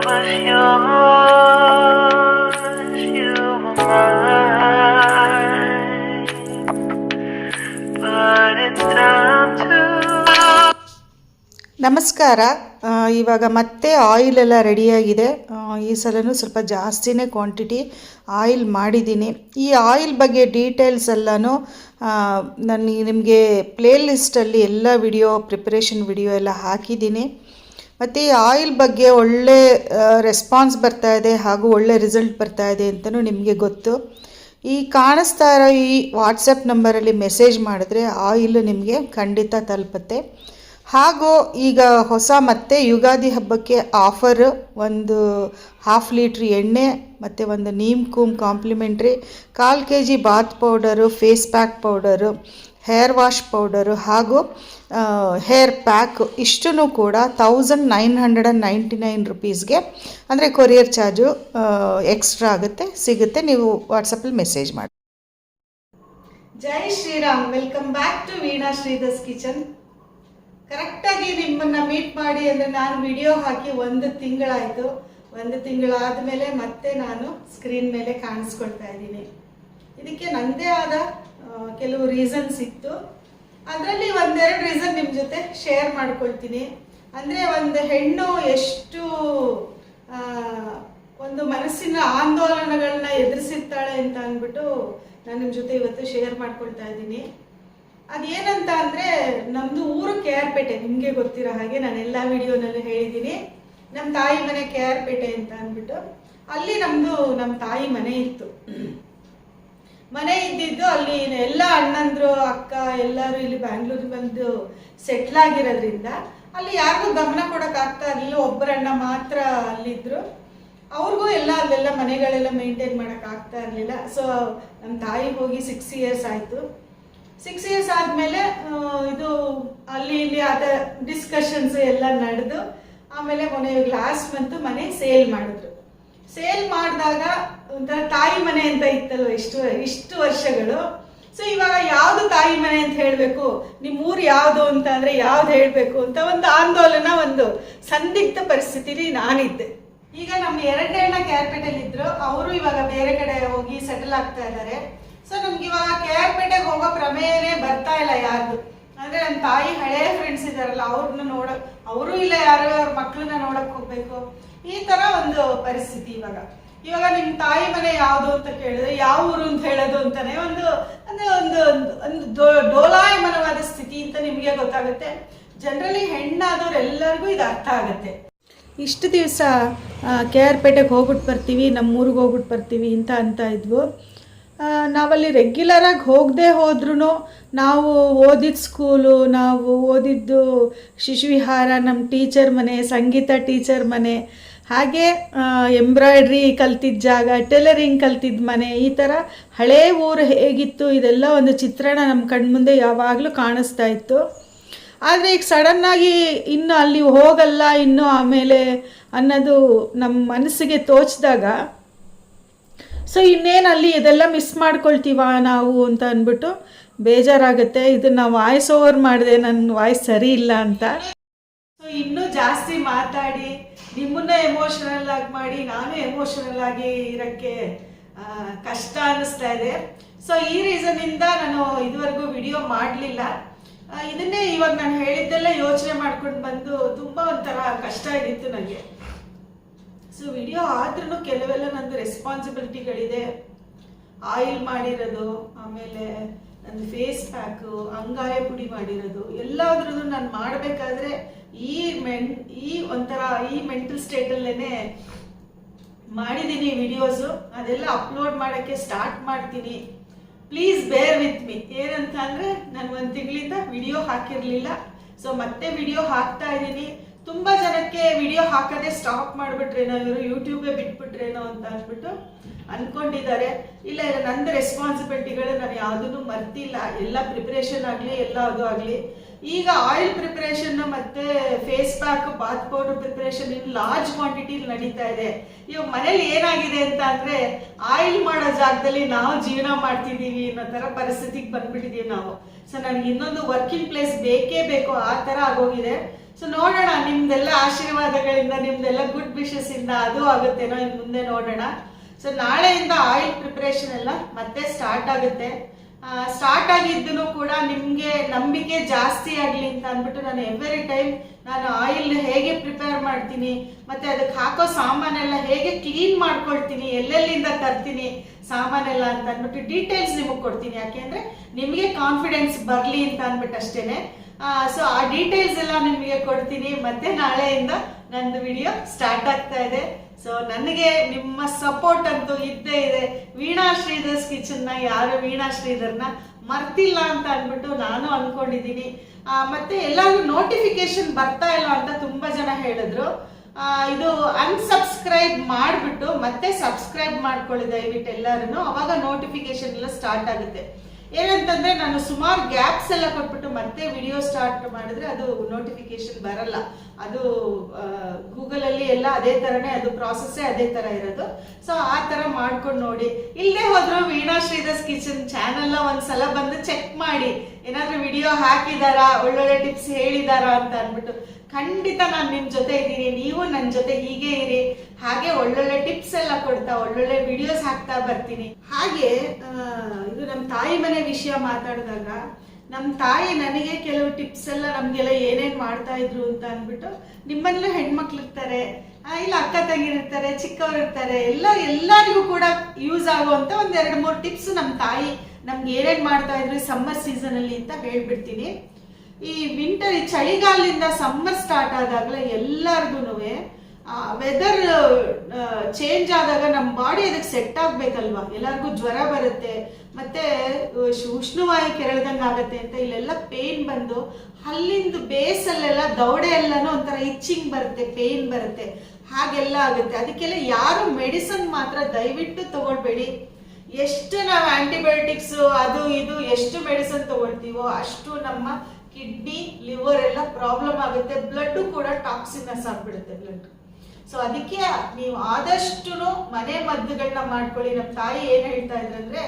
was yours, you were mine. But it's time. ನಮಸ್ಕಾರ ಇವಾಗ ಮತ್ತೆ ಆಯಿಲ್ ಎಲ್ಲ ರೆಡಿಯಾಗಿದೆ ಈ ಸಲನೂ ಸ್ವಲ್ಪ ಜಾಸ್ತಿನೇ ಕ್ವಾಂಟಿಟಿ ಆಯಿಲ್ ಮಾಡಿದ್ದೀನಿ ಈ ಆಯಿಲ್ ಬಗ್ಗೆ ಡೀಟೇಲ್ಸ್ ಎಲ್ಲನೂ ನಾನು ನಿಮಗೆ ಪ್ಲೇ ಲಿಸ್ಟಲ್ಲಿ ಎಲ್ಲ ವಿಡಿಯೋ ಪ್ರಿಪ್ರೇಷನ್ ವಿಡಿಯೋ ಎಲ್ಲ ಹಾಕಿದ್ದೀನಿ ಮತ್ತು ಈ ಆಯಿಲ್ ಬಗ್ಗೆ ಒಳ್ಳೆ ರೆಸ್ಪಾನ್ಸ್ ಬರ್ತಾ ಇದೆ ಹಾಗೂ ಒಳ್ಳೆ ರಿಸಲ್ಟ್ ಬರ್ತಾ ಇದೆ ಅಂತಲೂ ನಿಮಗೆ ಗೊತ್ತು. ಈ ಕಾಣಿಸ್ತಾ ಇರೋ ಈ ವಾಟ್ಸಪ್ ನಂಬರಲ್ಲಿ ಮೆಸೇಜ್ ಮಾಡಿದ್ರೆ ಆಯಿಲ್ ನಿಮಗೆ ಖಂಡಿತ ತಲುಪುತ್ತೆ. ಹಾಗೂ ಈಗ ಹೊಸ ಮತ್ತೆ ಯುಗಾದಿ ಹಬ್ಬಕ್ಕೆ ಆಫರ್ ಒಂದು ಹಾಫ್ ಲೀಟ್ರ್ ಎಣ್ಣೆ, ಮತ್ತು ಒಂದು ನೀಮ್ ಕೂಮ್ ಕಾಂಪ್ಲಿಮೆಂಟ್ರಿ ಕಾಲು K G bath powder face pack powder hair wash powder ಹಾಗೂ ಹೇರ್ ಪ್ಯಾಕ್ ಇಷ್ಟೂ ಕೂಡ thousand nine hundred and ninety nine ರುಪೀಸ್ಗೆ ಅಂದರೆ ಕೊರಿಯರ್ ಚಾರ್ಜು ಎಕ್ಸ್ಟ್ರಾ ಆಗುತ್ತೆ, ಸಿಗುತ್ತೆ, ನೀವು ವಾಟ್ಸಪ್ಪಲ್ಲಿ ಮೆಸೇಜ್ ಮಾಡಿ. Jai Shriram welcome back to Veena Shridhar's kitchen. ಕರೆಕ್ಟಾಗಿ ನಿಮ್ಮನ್ನ ಮೀಟ್ ಮಾಡಿ ಅಂದರೆ ನಾನು ವಿಡಿಯೋ ಹಾಕಿ ಒಂದು ತಿಂಗಳಾಯಿತು. ಒಂದು ತಿಂಗಳಾದಮೇಲೆ ಮತ್ತೆ ನಾನು ಸ್ಕ್ರೀನ್ ಮೇಲೆ ಕಾಣಿಸ್ಕೊಳ್ತಾ ಇದ್ದೀನಿ. ಇದಕ್ಕೆ ನನ್ನದೇ ಆದ ಕೆಲವು ರೀಸನ್ಸ್ ಇತ್ತು. ಅದರಲ್ಲಿ ಒಂದೆರಡು ರೀಸನ್ ನಿಮ್ಮ ಜೊತೆ ಶೇರ್ ಮಾಡ್ಕೊಳ್ತೀನಿ. ಅಂದರೆ ಒಂದು ಹೆಣ್ಣು ಎಷ್ಟು ಒಂದು ಮನಸ್ಸಿನ ಆಂದೋಲನಗಳನ್ನ ಎದುರಿಸಿರ್ತಾಳೆ ಅಂತ ಅಂದ್ಬಿಟ್ಟು ನಾನು ನಿಮ್ಮ ಜೊತೆ ಇವತ್ತು ಶೇರ್ ಮಾಡ್ಕೊಳ್ತಾ ಇದ್ದೀನಿ. ಅದೇನಂತ ಅಂದರೆ ನಮ್ಮದು ಊರು ಕೆ ಆರ್ ಪೇಟೆ ನಿಮಗೆ ಗೊತ್ತಿರೋ ಹಾಗೆ ನಾನು ಎಲ್ಲ ವಿಡಿಯೋನಲ್ಲೂ ಹೇಳಿದ್ದೀನಿ. ನಮ್ಮ ತಾಯಿ ಮನೆ ಕೆ ಆರ್ ಪೇಟೆ ಅಂತ ಅಂದ್ಬಿಟ್ಟು, ಅಲ್ಲಿ ನಮ್ಮದು ನಮ್ಮ ತಾಯಿ ಮನೆ ಇತ್ತು. ಮನೆ ಇದ್ದಿದ್ದು ಅಲ್ಲಿ ಎಲ್ಲ ಅಣ್ಣಂದ್ರು, ಅಕ್ಕ ಎಲ್ಲರೂ ಇಲ್ಲಿ ಬ್ಯಾಂಗ್ಳೂರ್ ಬಂದು ಸೆಟ್ಲ್ ಆಗಿರೋದ್ರಿಂದ ಅಲ್ಲಿ ಯಾರಿಗೂ ಗಮನ ಕೊಡೋಕ್ಕಾಗ್ತಾ ಇರಲಿಲ್ಲ. ಒಬ್ಬರಣ್ಣ ಮಾತ್ರ ಅಲ್ಲಿದ್ರು. ಅವ್ರಿಗೂ ಎಲ್ಲ ಅಲ್ಲೆಲ್ಲ ಮನೆಗಳೆಲ್ಲ ಮೇಂಟೈನ್ ಮಾಡೋಕ್ಕಾಗ್ತಾ ಇರಲಿಲ್ಲ. ಸೊ ನಮ್ಮ ತಾಯಿ ಹೋಗಿ ಸಿಕ್ಸ್ ಇಯರ್ಸ್ ಆಯಿತು. ಸಿಕ್ಸ್ ಇಯರ್ಸ್ ಆದಮೇಲೆ ಇದು ಅಲ್ಲಿ ಇಲ್ಲಿ ಆದ ಡಿಸ್ಕಷನ್ಸ್ ಎಲ್ಲ ನಡೆದು, ಆಮೇಲೆ ಮೊನ್ನೆ ಲಾಸ್ಟ್ ಮಂತ್ ಮನೆ ಸೇಲ್ ಮಾಡಿದ್ರು. ಸೇಲ್ ಮಾಡಿದಾಗ ಒಂಥರ ತಾಯಿ ಮನೆ ಅಂತ ಇತ್ತಲ್ವ ಇಷ್ಟು ಇಷ್ಟು ವರ್ಷಗಳು. ಸೊ ಇವಾಗ ಯಾವುದು ತಾಯಿ ಮನೆ ಅಂತ ಹೇಳಬೇಕು? ನಿಮ್ಮ ಊರು ಯಾವುದು ಅಂತ ಅಂದರೆ ಯಾವ್ದು ಹೇಳಬೇಕು ಅಂತ ಒಂದು ಆಂದೋಲನ, ಒಂದು ಸಂದಿಗ್ಧ ಪರಿಸ್ಥಿತಿಲಿ ನಾನಿದ್ದೆ. ಈಗ ನಮ್ಮ ಎರಡನೇ ಅಣ್ಣ ಕ್ಯಾರ್ಪೇಟೆಲ್ ಇದ್ರು. ಅವರು ಇವಾಗ ಬೇರೆ ಕಡೆ ಹೋಗಿ ಸೆಟಲ್ ಆಗ್ತಾ ಇದ್ದಾರೆ ಸೊ ನಮ್ಗೆ ಇವಾಗ ಕ್ಯಾರ್ಪೇಟೆಗೆ ಹೋಗೋ ಪ್ರಮೇಯನೇ ಬರ್ತಾ ಇಲ್ಲ ಯಾರ್ದು. ಅಂದ್ರೆ ನನ್ನ ತಾಯಿ ಹಳೆಯ ಫ್ರೆಂಡ್ಸ್ ಇದಾರಲ್ಲ ಅವ್ರನ್ನ ನೋಡಕ್ ಅವರು ಇಲ್ಲ ಯಾರು, ಅವ್ರ ಮಕ್ಳನ್ನ ನೋಡಕ್ ಹೋಗ್ಬೇಕು. ಈ ತರ ಒಂದು ಪರಿಸ್ಥಿತಿ ಇವಾಗ. ಇವಾಗ ನಿಮ್ ತಾಯಿ ಮನೆ ಯಾವುದು ಅಂತ ಕೇಳಿದ್ರೆ ಯಾವ ಊರು ಅಂತ ಹೇಳೋದು ಅಂತಾನೆ ಒಂದು, ಅಂದ್ರೆ ಒಂದು, ಒಂದು- ಡೋಲಾಯಮನವಾದ ಸ್ಥಿತಿ ಅಂತ ನಿಮಗೆ ಗೊತ್ತಾಗುತ್ತೆ. ಜನರಲಿ ಹೆಣ್ಣಾದವ್ರು ಎಲ್ಲರಿಗೂ ಇದು ಅರ್ಥ ಆಗುತ್ತೆ. ಇಷ್ಟು ದಿವಸ ಕೆ ಆರ್ ಪೇಟೆಗೆ ಹೋಗ್ಬಿಟ್ಟು ಬರ್ತೀವಿ ನಮ್ಮ ಊರಿಗೆ ಹೋಗ್ಬಿಟ್ಟು ಬರ್ತೀವಿ ಅಂತ ಅಂತ ಇದ್ವು. ನಾವಲ್ಲಿ ರೆಗ್ಯುಲರಾಗಿ ಹೋಗದೆ ಹೋದ್ರೂ ನಾವು ಓದಿದ ಸ್ಕೂಲು, ನಾವು ಓದಿದ್ದು ಶಿಶುವಿಹಾರ ನಮ್ಮ ಟೀಚರ್ ಮನೆ, ಸಂಗೀತ ಟೀಚರ್ ಮನೆ ಹಾಗೆ ಎಂಬ್ರಾಯ್ಡ್ರಿ ಕಲ್ತಿದ್ದ ಜಾಗ, ಟೈಲರಿಂಗ್ ಕಲ್ತಿದ್ದ ಮನೆ, ಈ ಥರ ಹಳೆ ಊರು ಹೇಗಿತ್ತು, ಇದೆಲ್ಲ ಒಂದು ಚಿತ್ರಣ ನಮ್ಮ ಕಣ್ಮುಂದೆ ಯಾವಾಗಲೂ ಕಾಣಿಸ್ತಾ ಇತ್ತು. ಆದರೆ ಈಗ ಸಡನ್ನಾಗಿ ಇನ್ನು ಅಲ್ಲಿ ಹೋಗಲ್ಲ, ಇನ್ನು ಆಮೇಲೆ ಅನ್ನೋದು ನಮ್ಮ ಮನಸ್ಸಿಗೆ ತೋಚಿದಾಗ ಸೊ ಇನ್ನೇನು ಅಲ್ಲಿ ಇದೆಲ್ಲ ಮಿಸ್ ಮಾಡ್ಕೊಳ್ತೀವ ನಾವು ಅಂತ ಅಂದ್ಬಿಟ್ಟು ಬೇಜಾರಾಗುತ್ತೆ. ಇದನ್ನ ವಾಯ್ಸ್ ಓವರ್ ಮಾಡಿದೆ ನನ್ನ ವಾಯ್ಸ್ ಸರಿ ಇಲ್ಲ ಅಂತ. ಇನ್ನೂ ಜಾಸ್ತಿ ಮಾತಾಡಿ, ನಿಮ್ಮನ್ನ ಎಮೋಷನಲ್ ಆಗಿ ಮಾಡಿ, ನಾನು ಎಮೋಷನಲ್ ಆಗಿ ಇರೋಕ್ಕೆ ಕಷ್ಟ ಅನ್ನಿಸ್ತಾ ಇದೆ. ಸೊ ಈ ರೀಸನ್ನಿಂದ ನಾನು ಇದುವರೆಗೂ ವಿಡಿಯೋ ಮಾಡಲಿಲ್ಲ. ಇದನ್ನೇ ಇವಾಗ ನಾನು ಹೇಳಿದ್ದೆಲ್ಲ ಯೋಚನೆ ಮಾಡ್ಕೊಂಡು ಬಂದು ತುಂಬ ಒಂಥರ ಕಷ್ಟ ಆಗಿತ್ತು ನನಗೆ ಸೊ ವಿಡಿಯೋ ಆದ್ರೂ ಕೆಲವೆಲ್ಲ ನಂದು ರೆಸ್ಪಾನ್ಸಿಬಿಲಿಟಿಗಳಿದೆ ಆಯಿಲ್ ಮಾಡಿರೋದು, ಆಮೇಲೆ ನನ್ನ ಫೇಸ್ ಪ್ಯಾಕು ಅಂಗಾಯ ಪುಡಿ ಮಾಡಿರೋದು ಎಲ್ಲಾದ್ರೂ ನಾನು ಮಾಡಬೇಕಾದ್ರೆ ಈ ಮೆನ್, ಈ ಒಂಥರ, ಈ ಮೆಂಟಲ್ ಸ್ಟೇಟಲ್ಲೇ ಮಾಡಿದ್ದೀನಿ ವಿಡಿಯೋಸು ಅದೆಲ್ಲ ಅಪ್ಲೋಡ್ ಮಾಡೋಕ್ಕೆ ಸ್ಟಾರ್ಟ್ ಮಾಡ್ತೀನಿ. ಪ್ಲೀಸ್ ಬೇರ್ ವಿತ್ ಮಿ ಏನಂತ ಅಂದರೆ, ನಾನು ಒಂದು ತಿಂಗಳಿಂದ ವಿಡಿಯೋ ಹಾಕಿರಲಿಲ್ಲ. ಸೊ ಮತ್ತೆ ವಿಡಿಯೋ ಹಾಕ್ತಾ ಇದ್ದೀನಿ. ತುಂಬ ಜನಕ್ಕೆ ವಿಡಿಯೋ ಹಾಕೋದೇ ಸ್ಟಾಪ್ ಮಾಡಿಬಿಟ್ರೇನೋ ಇವರು ಯೂಟ್ಯೂಬೇ ಬಿಟ್ಬಿಟ್ರೇನೋ ಅಂತ ಅಂದ್ಬಿಟ್ಟು ಅನ್ಕೊಂಡಿದ್ದಾರೆ. ಇಲ್ಲ ನಂದು ರೆಸ್ಪಾನ್ಸಿಬಿಲಿಟಿಗಳು ನಾನು ಯಾವುದನ್ನು ಮರ್ತಿಲ್ಲ. ಎಲ್ಲ ಪ್ರಿಪ್ರೇಷನ್ ಆಗಲಿ, ಎಲ್ಲ ಅದು ಆಗಲಿ. ಈಗ ಆಯಿಲ್ ಪ್ರಿಪರೇಷನ್ ಮತ್ತೆ face pack bath powder preparation in large ಕ್ವಾಂಟಿಟಿಲಿ ನಡೀತಾ ಇದೆ. ಇವಾಗ ಮನೇಲಿ ಏನಾಗಿದೆ ಅಂತ ಅಂದ್ರೆ ಆಯಿಲ್ ಮಾಡೋ ಜಾಗದಲ್ಲಿ ನಾವು ಜೀವನ ಮಾಡ್ತಿದ್ದೀವಿ ಅನ್ನೋ ತರ ಪರಿಸ್ಥಿತಿಗೆ ಬಂದ್ಬಿಟ್ಟಿದೀವಿ ನಾವು. ಸೊ ನನಗೆ ಇನ್ನೊಂದು ವರ್ಕಿಂಗ್ ಪ್ಲೇಸ್ ಬೇಕೇ ಬೇಕು, ಆ ತರ ಆಗೋಗಿದೆ. ಸೊ ನೋಡೋಣ, ನಿಮ್ದೆಲ್ಲ ಆಶೀರ್ವಾದಗಳಿಂದ, ನಿಮ್ದೆಲ್ಲ ಗುಡ್ ವಿಶಸ್ ಇಂದ ಅದು ಆಗುತ್ತೇನೋ ಇನ್ ಮುಂದೆ ನೋಡೋಣ. ಸೊ ನಾಳೆಯಿಂದ ಆಯಿಲ್ ಪ್ರಿಪರೇಷನ್ ಎಲ್ಲ ಮತ್ತೆ ಸ್ಟಾರ್ಟ್ ಆಗುತ್ತೆ. ಸ್ಟಾರ್ಟ್ ಆಗಿದ್ದು ಕೂಡ ನಿಮ್ಗೆ ನಂಬಿಕೆ ಜಾಸ್ತಿ ಆಗಲಿ ಅಂತ ಅಂದ್ಬಿಟ್ಟು ನಾನು ಎವ್ರಿ ಟೈಮ್ ನಾನು ಆಯಿಲ್ ಹೇಗೆ ಪ್ರಿಪೇರ್ ಮಾಡ್ತೀನಿ, ಮತ್ತೆ ಅದಕ್ಕೆ ಹಾಕೋ ಸಾಮಾನೆಲ್ಲ ಹೇಗೆ ಕ್ಲೀನ್ ಮಾಡ್ಕೊಳ್ತೀನಿ, ಎಲ್ಲೆಲ್ಲಿಂದ ತರ್ತೀನಿ ಸಾಮಾನೆಲ್ಲ ಅಂತ ಅಂದ್ಬಿಟ್ಟು ಡೀಟೇಲ್ಸ್ ನಿಮಗೆ ಕೊಡ್ತೀನಿ. ಯಾಕೆಂದ್ರೆ ನಿಮಗೆ ಕಾನ್ಫಿಡೆನ್ಸ್ ಬರಲಿ ಅಂತ ಅಂದ್ಬಿಟ್ಟು ಅಷ್ಟೇನೆ. ಸೊ ಆ ಡೀಟೇಲ್ಸ್ ಎಲ್ಲ ನಿಮಗೆ ಕೊಡ್ತೀನಿ. ಮತ್ತೆ ನಾಳೆಯಿಂದ ನಂದು ವಿಡಿಯೋ ಸ್ಟಾರ್ಟ್ ಆಗ್ತಾ ಇದೆ. ಸೊ ನನಗೆ ನಿಮ್ಮ ಸಪೋರ್ಟ್ ಅಂತೂ ಇದ್ದೇ ಇದೆ. ವೀಣಾ ಶ್ರೀಧರ್ಸ್ ಕಿಚನ್ನ ಯಾರು ವೀಣಾ ಶ್ರೀಧರ್ನ ಮರ್ತಿಲ್ಲ ಅಂತ ಅಂದ್ಬಿಟ್ಟು ನಾನು ಅನ್ಕೊಂಡಿದ್ದೀನಿ. ಮತ್ತೆ ಎಲ್ಲಾರ್ಗು ನೋಟಿಫಿಕೇಶನ್ ಬರ್ತಾ ಇಲ್ಲ ಅಂತ ತುಂಬಾ ಜನ ಹೇಳಿದ್ರು. ಇದು ಅನ್ಸಬ್ಸ್ಕ್ರೈಬ್ ಮಾಡಿಬಿಟ್ಟು ಮತ್ತೆ ಸಬ್ಸ್ಕ್ರೈಬ್ ಮಾಡ್ಕೊಳ್ಳಿ ದಯವಿಟ್ಟು ಎಲ್ಲರೂ ಅವಾಗ ನೋಟಿಫಿಕೇಶನ್ ಎಲ್ಲ ಸ್ಟಾರ್ಟ್ ಆಗುತ್ತೆ. ಏನಂತಂದ್ರೆ ನಾನು ಸುಮಾರು ಗ್ಯಾಪ್ಸ್ ಎಲ್ಲ ಕೊಟ್ಬಿಟ್ಟು ಮತ್ತೆ ವಿಡಿಯೋ ಸ್ಟಾರ್ಟ್ ಮಾಡಿದ್ರೆ ಅದು ನೋಟಿಫಿಕೇಶನ್ ಬರಲ್ಲ. ಅದು ಗೂಗಲ್ ಅಲ್ಲಿ ಎಲ್ಲ ಅದೇ ತರನೇ ಅದು ಪ್ರಾಸೆಸ್ಸೇ ಅದೇ ತರ ಇರೋದು. ಸೊ ಆ ತರ ಮಾಡ್ಕೊಂಡು ನೋಡಿ. ಇಲ್ಲೇ ಹೋದ್ರು ವೀಣಾ ಶ್ರೀಧರ್ಸ್ ಕಿಚನ್ ಚಾನೆಲ್ ಒಂದ್ಸಲ ಬಂದು ಚೆಕ್ ಮಾಡಿ. ಏನಾದ್ರೂ ವಿಡಿಯೋ ಹಾಕಿದಾರಾ? ಒಳ್ಳೊಳ್ಳೆ ಟಿಪ್ಸ್ ಹೇಳಿದಾರಾ ಅಂತ ಅಂದ್ಬಿಟ್ಟು ಖಂಡಿತ ನಾನು ನಿಮ್ ಜೊತೆ ಇದ್ದೀನಿ. ನೀವು ನನ್ನ ಜೊತೆ ಹೀಗೆ ಇರಿ. ಹಾಗೆ ಒಳ್ಳೊಳ್ಳೆ ಟಿಪ್ಸ್ ಎಲ್ಲ ಕೊಡ್ತಾ, ಒಳ್ಳೊಳ್ಳೆ ವಿಡಿಯೋಸ್ ಹಾಕ್ತಾ ಬರ್ತೀನಿ. ಹಾಗೆ ಇದು ನಮ್ಮ ತಾಯಿ ಮನೆ ವಿಷಯ ಮಾತಾಡಿದಾಗ ನಮ್ಮ ತಾಯಿ ನನಗೆ ಕೆಲವು ಟಿಪ್ಸ್ ಎಲ್ಲ ನಮ್ಗೆಲ್ಲ ಏನೇನ್ ಮಾಡ್ತಾ ಇದ್ರು ಅಂತ ಅಂದ್ಬಿಟ್ಟು ನಿಮ್ಮಲ್ಲೂ ಹೆಣ್ಮಕ್ಳು ಇರ್ತಾರೆ ಇಲ್ಲ ಅಕ್ಕ ತಂಗಿರಿರ್ತಾರೆ ಚಿಕ್ಕವ್ರು ಇರ್ತಾರೆ, ಎಲ್ಲ, ಎಲ್ಲರಿಗೂ ಕೂಡ ಯೂಸ್ ಆಗುವಂತ ಒಂದ್ ಎರಡು ಮೂರು ಟಿಪ್ಸ್ ನಮ್ಮ ತಾಯಿ ನಮ್ಗೆ ಏನೇನ್ ಮಾಡ್ತಾ ಇದ್ರು ಸಮ್ಮರ್ ಸೀಸನ್ ಅಲ್ಲಿ ಅಂತ ಹೇಳ್ಬಿಡ್ತೀನಿ. ಈ ವಿಂಟರ್ ಈ ಚಳಿಗಾಲದಿಂದ ಸಮ್ಮರ್ ಸ್ಟಾರ್ಟ್ ಆದಾಗಲೇ ಎಲ್ಲರಿಗೂ ವೆದರ್ ಚೇಂಜ್ ಆದಾಗ ನಮ್ಮ ಬಾಡಿ ಅದಕ್ಕೆ ಸೆಟ್ ಆಗ್ಬೇಕಲ್ವಾ? ಎಲ್ಲರಿಗೂ ಜ್ವರ ಬರುತ್ತೆ, ಮತ್ತೆ ಉಷ್ಣವಾಯು ಕೆರಳ್ದಂಗೆ ಆಗುತ್ತೆ ಅಂತ ಇಲ್ಲೆಲ್ಲ ಪೇನ್ ಬಂದು ಅಲ್ಲಿಂದ ಬೇಸಲ್ಲೆಲ್ಲ ದೌಡೆ ಎಲ್ಲನೂ ಒಂಥರ ಇಚ್ಚಿಂಗ್ ಬರುತ್ತೆ ಪೇನ್ ಬರುತ್ತೆ, ಹಾಗೆಲ್ಲ ಆಗುತ್ತೆ. ಅದಕ್ಕೆಲ್ಲ ಯಾರು ಮೆಡಿಸನ್ ಮಾತ್ರ ದಯವಿಟ್ಟು ತಗೊಳ್ಬೇಡಿ. ಎಷ್ಟು ನಾವು ಆಂಟಿಬಯೋಟಿಕ್ಸ್ ಅದು ಇದು, ಎಷ್ಟು ಮೆಡಿಸನ್ ತಗೊಳ್ತೀವೋ ಅಷ್ಟು ನಮ್ಮ ಕಿಡ್ನಿ ಲಿವರ್ ಎಲ್ಲ ಪ್ರಾಬ್ಲಮ್ ಆಗುತ್ತೆ. ಬ್ಲಡ್ ಕೂಡ ಟಾಕ್ಸಿನಸ್ ಆಗ್ಬಿಡುತ್ತೆ ಬ್ಲಡ್ ಸೊ ಅದಕ್ಕೆ ನೀವು ಆದಷ್ಟು ಮನೆ ಮದ್ದುಗಳನ್ನ ಮಾಡ್ಕೊಳ್ಳಿ. ನಮ್ಮ ತಾಯಿ ಏನು ಹೇಳ್ತಾ ಇದ್ರಂದ್ರೆ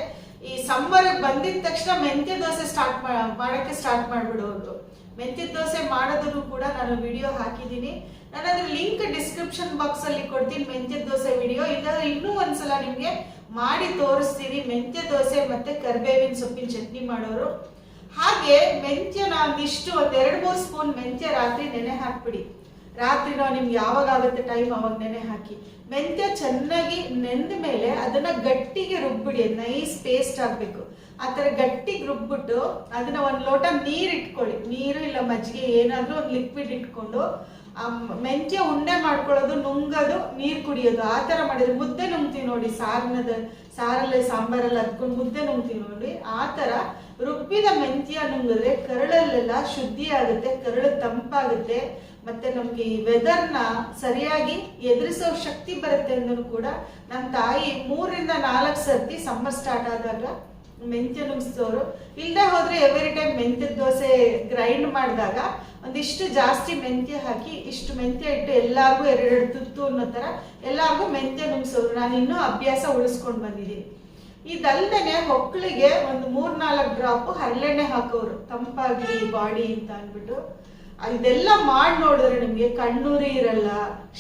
ಈ ಸಮ್ಮರ್ ಬಂದಿದ ತಕ್ಷಣ ಮೆಂತ್ಯ ದೋಸೆ ಸ್ಟಾರ್ಟ್ ಮಾಡಕ್ಕೆ ಸ್ಟಾರ್ಟ್ ಮಾಡ್ಬಿಡೋರು ಮೆಂತ್ಯ ದೋಸೆ ಮಾಡೋದನ್ನು ಕೂಡ ನಾನು ವಿಡಿಯೋ ಹಾಕಿದ್ದೀನಿ. ನಾನು ಅದ್ರ ಲಿಂಕ್ ಡಿಸ್ಕ್ರಿಪ್ಷನ್ ಬಾಕ್ಸ್ ಅಲ್ಲಿ ಕೊಡ್ತೀನಿ ಮೆಂತ್ಯ ದೋಸೆ ವಿಡಿಯೋ ಇಲ್ಲಾಂದ್ರೆ ಇನ್ನೂ ಒಂದ್ಸಲ ನಿಮ್ಗೆ ಮಾಡಿ ತೋರಿಸ್ತೀನಿ ಮೆಂತ್ಯ ದೋಸೆ ಮತ್ತೆ ಕರ್ಬೇವಿನ ಸೊಪ್ಪಿನ ಚಟ್ನಿ ಮಾಡೋರು. ಹಾಗೆ ಮೆಂತ್ಯನ ಒಂದ್ ಮೂರು ಮೂರ್ ಸ್ಪೂನ್ ಮೆಂತ್ಯ ರಾತ್ರಿ ನೆನೆ ಹಾಕ್ಬಿಡಿ. ರಾತ್ರಿನೋ ನಿಮ್ಗೆ ಯಾವಾಗ ಆಗುತ್ತೆ ಟೈಮ್ ಅವಾಗ ನೆನೆ ಹಾಕಿ. ಮೆಂತ್ಯ ಚೆನ್ನಾಗಿ ನೆಂದ ಮೇಲೆ ಅದನ್ನ ಗಟ್ಟಿಗೆ ರುಬ್ಬಿಡಿ ನೈಸ್ ಪೇಸ್ಟ್ ಆಗ್ಬೇಕು. ಆ ಥರ ಗಟ್ಟಿಗೆ ರುಬ್ಬಿಟ್ಟು ಅದನ್ನ ಒಂದ್ ಲೋಟ ನೀರ್ ಇಟ್ಕೊಳ್ಳಿ. ನೀರು ಇಲ್ಲ ಮಜ್ಜಿಗೆ, ಏನಾದ್ರೂ ಒಂದು ಲಿಕ್ವಿಡ್ ಇಟ್ಕೊಂಡು ಮೆಂತ್ಯ ಉಂಡೆ ಮಾಡ್ಕೊಳ್ಳೋದು, ನುಂಗೋದು, ನೀರು ಕುಡಿಯೋದು, ಆ ಥರ ಮಾಡಿದ್ರೆ ಮುದ್ದೆ ನುಂಗ್ತೀವಿ ನೋಡಿ, ಸಾರಿನದ ಸಾರಲ್ಲಿ ಸಾಂಬಾರಲ್ಲಿ ಹತ್ಕೊಂಡು ಮುದ್ದೆ ನುಂಗ್ತೀವಿ ನೋಡಿ, ಆ ತರ ರುಬ್ಬಿದ ಮೆಂತ್ಯ ನುಂಗಿದ್ರೆ ಕರಳಲ್ಲೆಲ್ಲ ಶುದ್ಧಿ ಆಗುತ್ತೆ ಕರಳು ತಂಪಾಗುತ್ತೆ. ಮತ್ತೆ ನಮ್ಗೆ ಈ ವೆದರ್ನ ಸರಿಯಾಗಿ ಎದುರಿಸೋ ಶಕ್ತಿ ಬರುತ್ತೆ ಅಂದ್ರೂ ಕೂಡ ನಮ್ಮ ತಾಯಿ ಮೂರಿಂದ ನಾಲ್ಕು ಸರ್ತಿ ಸಮ್ಮರ್ ಸ್ಟಾರ್ಟ್ ಆದಾಗ ಮೆಂತ್ಯ ನುಗ್ಸೋರು. ಇಲ್ಲದೆ ಹೋದ್ರೆ ಎವ್ರಿ ಟೈಮ್ ಮೆಂತ್ಯದ ದೋಸೆ ಗ್ರೈಂಡ್ ಮಾಡಿದಾಗ ಒಂದಿಷ್ಟು ಜಾಸ್ತಿ ಮೆಂತ್ಯ ಹಾಕಿ ಇಷ್ಟು ಮೆಂತ್ಯ ಇಟ್ಟು ಎಲ್ಲಾರ್ಗೂ ಎರಡೆರಡು ತುತ್ತು ಅನ್ನೋ ತರ ಎಲ್ಲಾರ್ಗೂ ಮೆಂತ್ಯ ನುಗ್ಸೋರು. ನಾನು ಇನ್ನೂ ಅಭ್ಯಾಸ ಉಳಿಸ್ಕೊಂಡು ಬಂದಿದ್ದೀನಿ. ಇದಲ್ದೇನೆ ಹೊಕ್ಕಳಿಗೆ ಒಂದು ಮೂರ್ನಾಲ್ಕು ಡ್ರಾಪ್ ಹರಳೆಣ್ಣೆ ಹಾಕೋರು. ತಂಪಾಗ್ಲಿ ಬಾಡಿ ಅಂತ ಅಂದ್ಬಿಟ್ಟು. ಇದೆಲ್ಲ ಮಾಡಿ ನೋಡಿದ್ರೆ ನಿಮ್ಗೆ ಕಣ್ಣೂರಿ ಇರಲ್ಲ,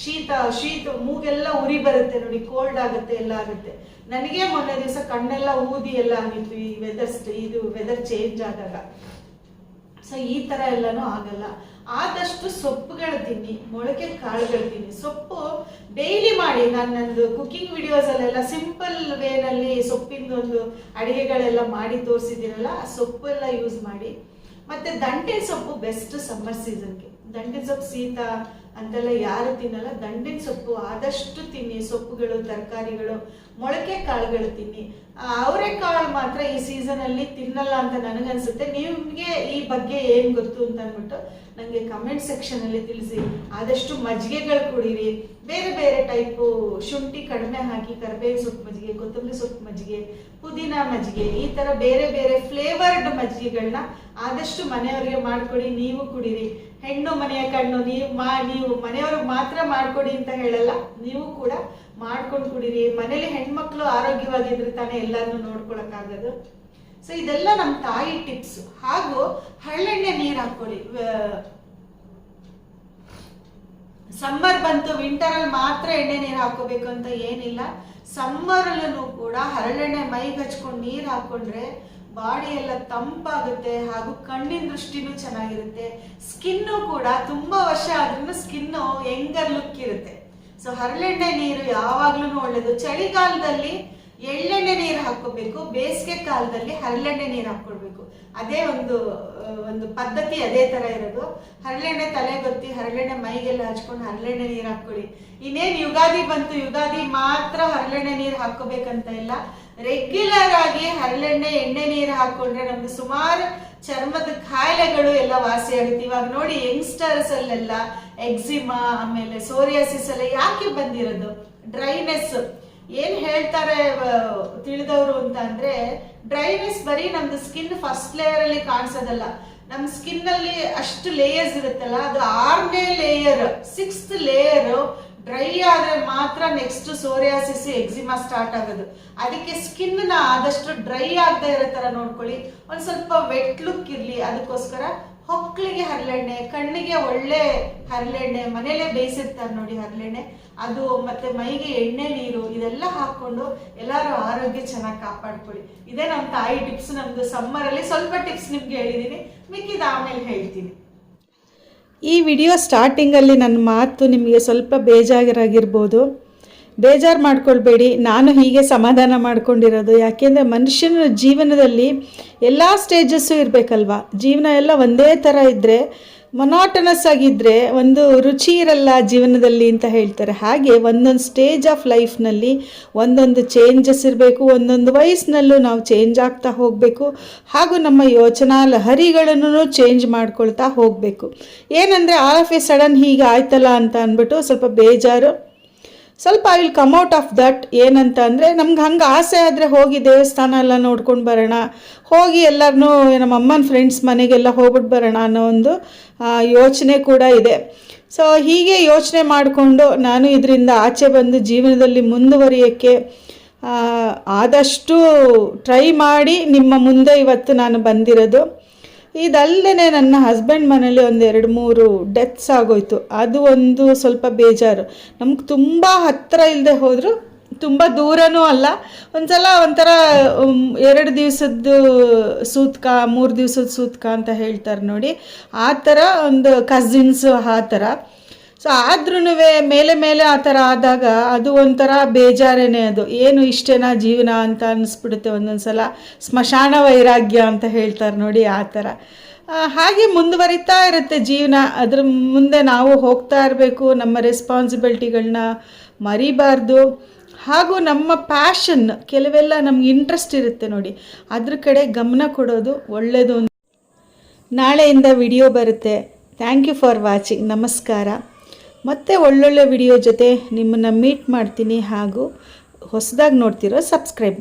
ಶೀತ ಶೀತ, ಮೂಗೆಲ್ಲ ಉರಿ ಬರುತ್ತೆ ನೋಡಿ ಕೋಲ್ಡ್ ಆಗುತ್ತೆ, ಎಲ್ಲ ಆಗುತ್ತೆ. ನನಗೆ ಮೊನ್ನೆ ದಿವಸ ಕಣ್ಣೆಲ್ಲ ಊದಿ ಎಲ್ಲ ಆಗಿತ್ತು ಈ ವೆದರ್ ಇದು ವೆದರ್ ಚೇಂಜ್ ಆದಾಗ. ಸೊ ಈ ತರ ಎಲ್ಲಾನು ಆಗಲ್ಲ. ಆದಷ್ಟು ಸೊಪ್ಪುಗಳು ತಿನ್ನಿ, ಮೊಳಕೆ ಕಾಳುಗಳು ತಿನ್ನಿ. ಸೊಪ್ಪು ಡೈಲಿ ಮಾಡಿ ನಾನು ನಂದು ಕುಕಿಂಗ್ ವಿಡಿಯೋಸ್ ಅಲ್ಲೆಲ್ಲ ಸಿಂಪಲ್ ವೇನಲ್ಲಿ ಸೊಪ್ಪಿನ ಒಂದು ಅಡಿಗೆಗಳೆಲ್ಲ ಮಾಡಿ ತೋರಿಸಿದ್ದೀರಲ್ಲ ಆ ಸೊಪ್ಪು ಎಲ್ಲ ಯೂಸ್ ಮಾಡಿ. ಮತ್ತೆ ದಂಟೆ ಸೊಪ್ಪು ಬೆಸ್ಟ್ ಸಮ್ಮರ್ ಸೀಸನ್ಗೆ ದಂಟೆ ಸೊಪ್ಪು ಶೀತ ಅಂತೆಲ್ಲ ಯಾರು ತಿನ್ನಲ್ಲ. ದಂಡಿನ ಸೊಪ್ಪು ಆದಷ್ಟು ತಿನ್ನಿ. ಸೊಪ್ಪುಗಳು, ತರಕಾರಿಗಳು, ಮೊಳಕೆ ಕಾಳುಗಳು ತಿನ್ನಿ. ಅವರೆಕಾಳು ಮಾತ್ರ ಈ ಸೀಸನಲ್ಲಿ ತಿನ್ನಲ್ಲ ಅಂತ ನನಗನ್ಸುತ್ತೆ. ನಿಮಗೆ ಈ ಬಗ್ಗೆ ಏನು ಗೊತ್ತು ಅಂತ ಅಂದ್ಬಿಟ್ಟು ನನಗೆ ಕಮೆಂಟ್ ಸೆಕ್ಷನ್ ಅಲ್ಲಿ ತಿಳಿಸಿ. ಆದಷ್ಟು ಮಜ್ಜಿಗೆಗಳು ಕುಡೀರಿ. ಬೇರೆ ಬೇರೆ ಟೈಪು ಶುಂಠಿ ಕಡಿಮೆ ಹಾಕಿ ಕರಿಬೇವು ಸೊಪ್ಪು ಮಜ್ಜಿಗೆ, ಕೊತ್ತಂಬರಿ ಸೊಪ್ಪು ಮಜ್ಜಿಗೆ, ಪುದೀನ ಮಜ್ಜಿಗೆ, ಈ ತರ ಬೇರೆ ಬೇರೆ ಫ್ಲೇವರ್ಡ್ ಮಜ್ಜಿಗೆಗಳನ್ನ ಆದಷ್ಟು ಮನೆಯವರಿಗೆ ಮಾಡ್ಕೊಡಿ, ನೀವು ಕುಡೀರಿ. ಹೆಣ್ಣು ಮನೆಯ ಕಣ್ಣು, ನೀವು ಮಾ, ನೀವು ಮನೆಯವ್ರಿಗೆ ಮಾತ್ರ ಮಾಡ್ಕೊಡಿ ಅಂತ ಹೇಳಲ್ಲ, ನೀವು ಕೂಡ ಮಾಡ್ಕೊಂಡು ಕುಡೀರಿ. ಮನೇಲಿ ಹೆಣ್ಮಕ್ಳು ಆರೋಗ್ಯವಾಗಿದ್ರೆ ತಾನೇ ಎಲ್ಲಾನು ನೋಡ್ಕೊಳಕ್ಕಾಗೋದು. ಸೊ ಇದೆಲ್ಲ ನಮ್ಮ ತಾಯಿ ಟಿಪ್ಸ್ ಹಾಗೂ ಹಳ್ಳೆಣ್ಣೆ ನೀರು ಹಾಕೊಳ್ಳಿ ವ- ಸಮ್ಮರ್ ಬಂತು ವಿಂಟರಲ್ಲಿ ಮಾತ್ರ ಎಣ್ಣೆ ನೀರು ಹಾಕೋಬೇಕು ಅಂತ ಏನಿಲ್ಲ. ಸಮ್ಮರಲ್ಲೂ ಕೂಡ ಹರಳೆಣ್ಣೆ ಮೈಗೆ ಹಚ್ಕೊಂಡು ನೀರು ಹಾಕೊಂಡ್ರೆ ಬಾಡಿ ಎಲ್ಲ ತಂಪಾಗುತ್ತೆ ಹಾಗೂ ಕಣ್ಣಿನ ದೃಷ್ಟಿನೂ ಚೆನ್ನಾಗಿರುತ್ತೆ. ಸ್ಕಿನ್ನು ಕೂಡ ತುಂಬಾ ವರ್ಷ ಆದ್ರೂ ಸ್ಕಿನ್ನು ಯಂಗರ್ ಲುಕ್ ಇರುತ್ತೆ. ಸೊ ಹರಳೆಣ್ಣೆ ನೀರು ಯಾವಾಗ್ಲೂ ಒಳ್ಳೇದು. ಚಳಿಗಾಲದಲ್ಲಿ ಎಳ್ಳೆಣ್ಣೆ ನೀರು ಹಾಕೋಬೇಕು ಬೇಸಿಗೆ ಕಾಲದಲ್ಲಿ ಹರಳೆಣ್ಣೆ ನೀರು ಹಾಕೊಳ್ಬೇಕು ಅದೇ ಒಂದು ಒಂದು ಪದ್ಧತಿ ಅದೇ ತರ ಇರೋದು. ಹರಳೆಣ್ಣೆ ತಲೆಗೊತ್ತಿ ಹರಳೆಣ್ಣೆ ಮೈಗೆಲ್ಲ ಹಚ್ಕೊಂಡು ಹರಳೆಣ್ಣೆ ನೀರು ಹಾಕೊಳ್ಳಿ ಇನ್ನೇನು ಯುಗಾದಿ ಬಂತು, ಯುಗಾದಿ ಮಾತ್ರ ಹರಳೆಣ್ಣೆ ನೀರು ಹಾಕೋಬೇಕಂತ ಇಲ್ಲ. ರೆಗ್ಯುಲರ್ ಆಗಿ ಹರಳೆಣ್ಣೆ, ಎಣ್ಣೆ ನೀರು ಹಾಕೊಂಡ್ರೆ ನಮ್ಗೆ ಸುಮಾರು ಚರ್ಮದ ಕಾಯಿಲೆಗಳು ಎಲ್ಲ ವಾಸಿ ಆಗುತ್ತೆ. ಇವಾಗ ನೋಡಿ ಯಂಗ್ಸ್ಟರ್ಸ್ ಅಲ್ಲೆಲ್ಲ ಎಕ್ಸಿಮಾ ಆಮೇಲೆ ಸೋರಿಯಾಸಿಸ್ ಎಲ್ಲ ಯಾಕೆ ಬಂದಿರೋದು? ಡ್ರೈನೆಸ್ ಏನ್ ಹೇಳ್ತಾರೆ ತಿಳಿದವರು ಅಂತ ಅಂದ್ರೆ ಡ್ರೈನೆಸ್ ಬರೀ ನಮ್ದು ಸ್ಕಿನ್ ಫಸ್ಟ್ ಲೇಯರ್ ಅಲ್ಲಿ ಕಾಣಿಸೋದಲ್ಲ. ನಮ್ ಸ್ಕಿನ್ ಅಲ್ಲಿ ಅಷ್ಟು ಲೇಯರ್ಸ್ ಇರುತ್ತಲ್ಲ, ಅದು ಆರನೇ ಲೇಯರ್ ಸಿಕ್ಸ್ತ್ ಲೇಯರ್ ಡ್ರೈ ಆದ್ರೆ ಮಾತ್ರ ನೆಕ್ಸ್ಟ್ ಸೋರಿಯಾಸಿಸ್ ಎಕ್ಸಿಮಾ ಸ್ಟಾರ್ಟ್ ಆಗೋದು. ಅದಕ್ಕೆ ಸ್ಕಿನ್ನ ಆದಷ್ಟು ಡ್ರೈ ಆಗದೆ ಇರೋ ತರ ನೋಡ್ಕೊಳ್ಳಿ. ಒಂದ್ ಸ್ವಲ್ಪ ವೆಟ್ ಲುಕ್ ಇರ್ಲಿ, ಅದಕ್ಕೋಸ್ಕರ ಹೊಕ್ಕಳಿಗೆ ಹರಳೆಣ್ಣೆ, ಕಣ್ಣಿಗೆ ಒಳ್ಳೆ ಹರಳೆಣ್ಣೆ, ಮನೇಲೆ ಬೇಯಿಸಿರ್ತಾರೆ ನೋಡಿ ಹರಳೆಣ್ಣೆ. ಅದು ಮತ್ತೆ ಮೈಗೆ ಎಣ್ಣೆ, ನೀರು ಇದೆಲ್ಲ ಹಾಕೊಂಡು ಎಲ್ಲರೂ ಆರೋಗ್ಯ ಚೆನ್ನಾಗಿ ಕಾಪಾಡ್ಕೊಳ್ಳಿ. ಇದೇ ನಮ್ಮ ತಾಯಿ ಟಿಪ್ಸ್ ನಮ್ದು ಸಮ್ಮರ್ ಅಲ್ಲಿ ಸ್ವಲ್ಪ ಟಿಪ್ಸ್ ನಿಮ್ಗೆ ಹೇಳಿದೀನಿ. ಮಿಕ್ಕಿದ ಆಮೇಲೆ ಹೇಳ್ತೀನಿ. ಈ ವಿಡಿಯೋ ಸ್ಟಾರ್ಟಿಂಗಲ್ಲಿ ನನ್ನ ಮಾತು ನಿಮಗೆ ಸ್ವಲ್ಪ ಬೇಜಾರಾಗಿರ್ಬೋದು. ಬೇಜಾರು ಮಾಡ್ಕೊಳ್ಬೇಡಿ. ನಾನು ಹೀಗೆ ಸಮಾಧಾನ ಮಾಡ್ಕೊಂಡಿರೋದು. ಯಾಕೆಂದರೆ ಮನುಷ್ಯನ ಜೀವನದಲ್ಲಿ ಎಲ್ಲ ಸ್ಟೇಜಸ್ಸು ಇರಬೇಕಲ್ವ? ಜೀವನ ಎಲ್ಲ ಒಂದೇ ಥರ ಇದ್ದರೆ ಮೊನಾಟನಸ್ ಆಗಿದ್ದರೆ ಒಂದು ರುಚಿ ಇರಲ್ಲ ಜೀವನದಲ್ಲಿ ಅಂತ ಹೇಳ್ತಾರೆ. ಹಾಗೆ ಒಂದೊಂದು ಸ್ಟೇಜ್ ಆಫ್ ಲೈಫ್ನಲ್ಲಿ ಒಂದೊಂದು ಚೇಂಜಸ್ ಇರಬೇಕು, ಒಂದೊಂದು ವಯಸ್ಸಿನಲ್ಲೂ ನಾವು ಚೇಂಜ್ ಆಗ್ತಾ ಹೋಗಬೇಕು, ಹಾಗೂ ನಮ್ಮ ಯೋಚನಾ ಲಹರಿಗಳನ್ನು ಚೇಂಜ್ ಮಾಡ್ಕೊಳ್ತಾ ಹೋಗಬೇಕು. ಏನಂದರೆ ಆಫ್ ಎ ಸಡನ್ ಹೀಗೆ ಆಯ್ತಲ್ಲ ಅಂತ ಅಂದ್ಬಿಟ್ಟು ಸ್ವಲ್ಪ ಬೇಜಾರು. ಸ್ವಲ್ಪ I will come out of that ಏನಂತ ಅಂದರೆ ನಮ್ಗೆ ಹಂಗೆ ಆಸೆ ಆದರೆ ಹೋಗಿ ದೇವಸ್ಥಾನ ಎಲ್ಲ ನೋಡ್ಕೊಂಡು ಬರೋಣ. ಹೋಗಿ ಎಲ್ಲರನ್ನೂ ನಮ್ಮ ಅಮ್ಮನ ಫ್ರೆಂಡ್ಸ್ ಮನೆಗೆಲ್ಲ ಹೋಗ್ಬಿಟ್ಟು ಬರೋಣ ಅನ್ನೋ ಒಂದು ಯೋಚನೆ ಕೂಡ ಇದೆ. ಸೊ ಹೀಗೆ ಯೋಚನೆ ಮಾಡಿಕೊಂಡು ನಾನು ಇದರಿಂದ ಆಚೆ ಬಂದು ಜೀವನದಲ್ಲಿ ಮುಂದುವರಿಯೋಕ್ಕೆ ಆದಷ್ಟು ಟ್ರೈ ಮಾಡಿ ನಿಮ್ಮ ಮುಂದೆ ಇವತ್ತು ನಾನು ಬಂದಿರೋದು. ಇದಲ್ಲದೆ ನನ್ನ ಹಸ್ಬೆಂಡ್ ಮನೇಲಿ ಒಂದು ಎರಡು ಮೂರು ಡೆತ್ಸ್ ಆಗೋಯ್ತು. ಅದು ಒಂದು ಸ್ವಲ್ಪ ಬೇಜಾರು. ನಮ್ಗೆ ತುಂಬ ಹತ್ತಿರ ಇಲ್ಲದೆ ಹೋದರೂ, ತುಂಬ ದೂರನೂ ಅಲ್ಲ. ಒಂದ್ಸಲ ಒಂಥರ ಎರಡು ದಿವಸದ್ದು ಸೂತ್ಕ, ಮೂರು ದಿವಸದ ಸೂತ್ಕ ಅಂತ ಹೇಳ್ತಾರೆ ನೋಡಿ. ಆ ಥರ ಒಂದು ಕಸಿನ್ಸು ಆ ಥರ. ಸೊ ಆದ್ರೂ ಮೇಲೆ ಮೇಲೆ ಆ ಥರ ಆದಾಗ ಅದು ಒಂಥರ ಬೇಜಾರೇನೆ ಅದು. ಏನು ಇಷ್ಟೇನಾ ಜೀವನ ಅಂತ ಅನ್ನಿಸ್ಬಿಡುತ್ತೆ ಒಂದೊಂದು ಸಲ ಸ್ಮಶಾನ ವೈರಾಗ್ಯ ಅಂತ ಹೇಳ್ತಾರೆ ನೋಡಿ ಆ ಥರ. ಹಾಗೆ ಮುಂದುವರಿತಾ ಇರುತ್ತೆ ಜೀವನ. ಅದ್ರ ಮುಂದೆ ನಾವು ಹೋಗ್ತಾ ಇರಬೇಕು, ನಮ್ಮ ರೆಸ್ಪಾನ್ಸಿಬಿಲಿಟಿಗಳನ್ನ ಮರಿಬಾರ್ದು. ಹಾಗೂ ನಮ್ಮ ಪ್ಯಾಷನ್ ಕೆಲವೆಲ್ಲ ನಮ್ಗೆ ಇಂಟ್ರೆಸ್ಟ್ ಇರುತ್ತೆ ನೋಡಿ. ಅದ್ರ ಕಡೆ ಗಮನ ಕೊಡೋದು ಒಳ್ಳೆಯದು ನಾಳೆಯಿಂದ ವಿಡಿಯೋ ಬರುತ್ತೆ. ಥ್ಯಾಂಕ್ ಯು ಫಾರ್ ವಾಚಿಂಗ್ ನಮಸ್ಕಾರ. ಮತ್ತೆ ಒಳ್ಳೊಳ್ಳೆ ವಿಡಿಯೋ ಜೊತೆ ನಿಮ್ಮನ್ನು ಮೀಟ್ ಮಾಡ್ತೀನಿ ಹಾಗೂ ಹೊಸದಾಗಿ ನೋಡ್ತಿರೋ ಸಬ್ಸ್ಕ್ರೈಬ್